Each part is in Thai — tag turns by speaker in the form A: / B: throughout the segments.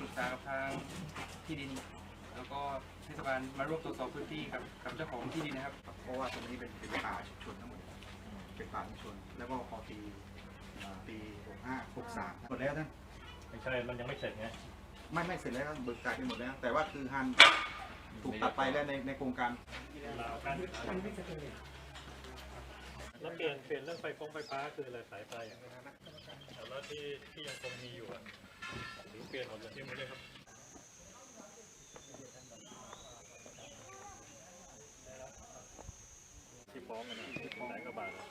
A: ปรึกษากับทางที่ดิน แล้วก็เทศบาลมาร่วมตรวจสอบพื้นที่กับกับเจ้าของที่ดินนะครับ
B: เพราะว่าตรงนี้เป็นเป็นป่าชุมชนทั้งหมดเป็นป่าชุมชน แล้วก็พอปีอ่าปี65 63หมดแล้วท่าน
C: ไม่ใช่ มันยังไม่เสร็จไง
B: ไม่ไม่เสร็จแล้วเบิกจ่ายไปหมดแล้ว แต่ว่าคือฮันถูกตัดไปแล้วในในโครงการ
C: ลาวกัน แล้วเปลี่ยนเปลี่ยนเรื่องไฟฟงไฟฟ้าคืออะไรสายไฟอะแต่แล้วที่ที่ยังคงมีอยู่อะหรือเปลี่ยนหมดเลยที่ไม่ได้ครับที่ฟ้องกันนะแสนกว่าบาทอะ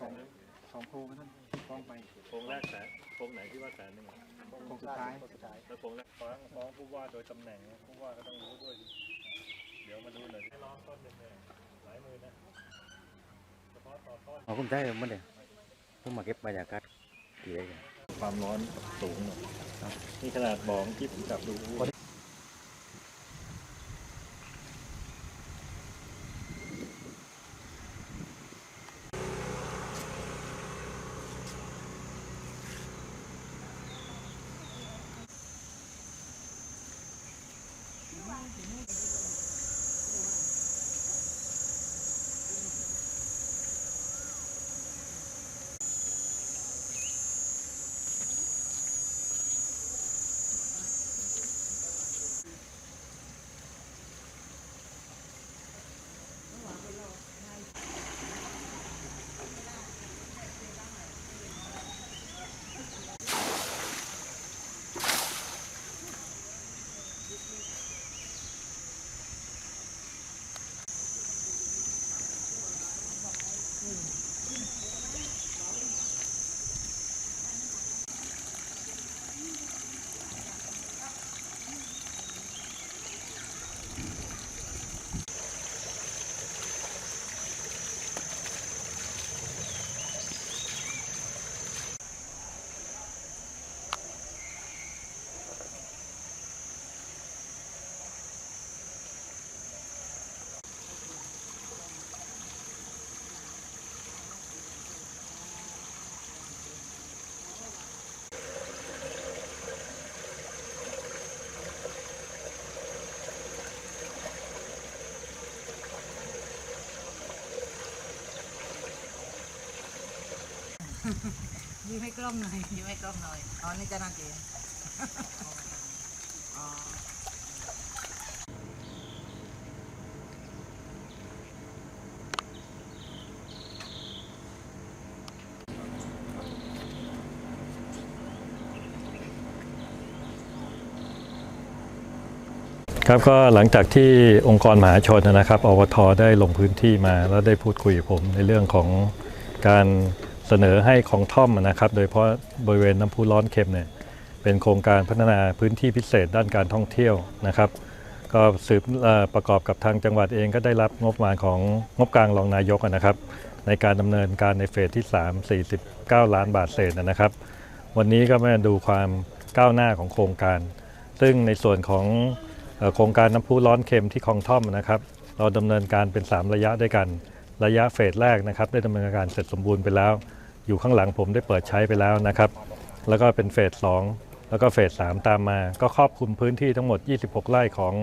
B: สองสองโครงท่านฟ้องไป
C: โครงแรกแสนโครงไหนที่ว่าแสนหนึ่งอะ
B: โครงสุดท้าย
C: แล้วโครงแรกฟ้องฟ้องผู้ว่าโดยตำแหน่งนะผู้ว่าก็ต้องรู้ด้วยดิเดี๋ยวมาดูหน่อยให้ร้องต้นเป็นไงหลายมือนะ เฉพาะต่อต้น
D: เอาคุ้มใจมันเลยเพิ่งมาเก็บบรรยากาศทีได้กัน
C: ความร้อนสูงหน่อยนี่ขนาดบอกที่ผมจับดู
E: ยิ้มให้กล้องหน่อยยิ้มให้กล้องหน่อยอ๋อนี่จะนาทีอ๋อ
C: ครับก็หลังจากที่องค์กรมหาชนนะครับอวทได้ลงพื้นที่มาแล้วได้พูดคุยกับผมในเรื่องของการ เสนอให้ของท่อมนะครับโดยเฉพาะบริเวณน้ำพุร้อนเค็มเนี่ยเป็นโครงการพัฒนาพื้นที่พิเศษด้านการท่องเที่ยวนะครับ ก็สืบประกอบกับทางจังหวัดเองก็ได้รับงบประมาณของงบกลางรองนายกนะครับ ในการดำเนินการในเฟสที่ 3 49 ล้านบาทเศษนะครับ วันนี้ก็มาดูความก้าวหน้าของโครงการ ซึ่งในส่วนของโครงการน้ำพุร้อนเค็มที่คลองท่อมนะครับ เราดำเนินการเป็น 3 ระยะด้วยกันระยะเฟสแรกนะครับได้ดำเนินการเสร็จสมบูรณ์ไปแล้ว อยู่ข้างหลังผมได้เปิดใช้ไปแล้วนะครับ แล้วก็เป็นเฟส2แล้วก็เฟส3ตามมา ก็ครอบคลุมพื้นที่ทั้งหมด 26 ไร่ของ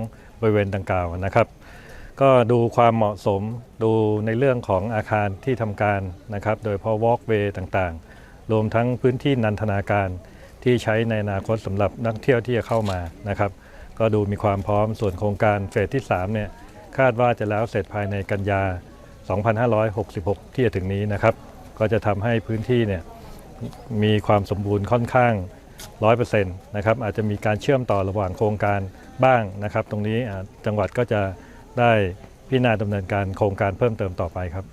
C: บริเวณดังกล่าวนะครับ ก็ดูความเหมาะสมดูในเรื่องของอาคารที่ทำการนะครับ โดยพาะวอล์กเวย์ต่างๆ รวมทั้งพื้นที่นันทนาการที่ใช้ในอนาคตสำหรับนักเที่ยวที่จะเข้ามานะครับ ก็ดูมีความพร้อมส่วนโครงการเฟสที่3เนี่ยคาดว่าจะแล้วเสร็จภายในกันยา 2566 ที่จะถึงนี้นะครับ ก็จะทำให้พื้นที่เนี่ยมีความสมบูรณ์ค่อนข้าง 100%นะครับอาจจะมีการเชื่อมต่อระหว่างโครงการบ้างนะครับ ตรงนี้จังหวัดก็จะได้พิจารณาดำเนินการโครงการเพิ่มเติมต่อไปครับ